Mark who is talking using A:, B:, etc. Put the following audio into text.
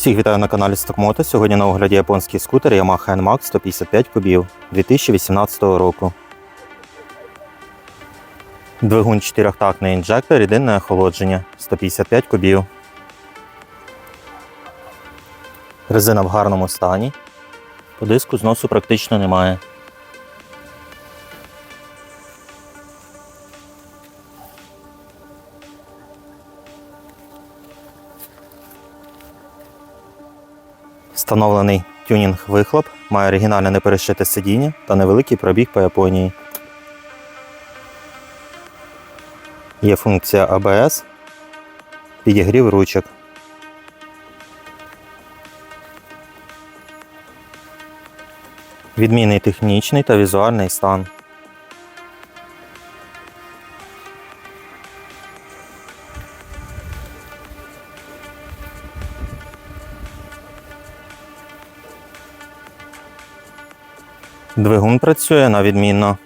A: Всіх вітаю на каналі Стокмото. Сьогодні на огляді японський скутер Yamaha NMAX 155 кубів 2018 року. Двигун чотирьохтактний інжектор, єдине охолодження 155 кубів. Резина в гарному стані. По диску зносу практично немає. Встановлений тюнінг вихлоп, має оригінальне неперешите сидіння та невеликий пробіг по Японії. Є функція ABS, підігрів ручок. Відмінний технічний та візуальний стан. Двигун працює на відмінно.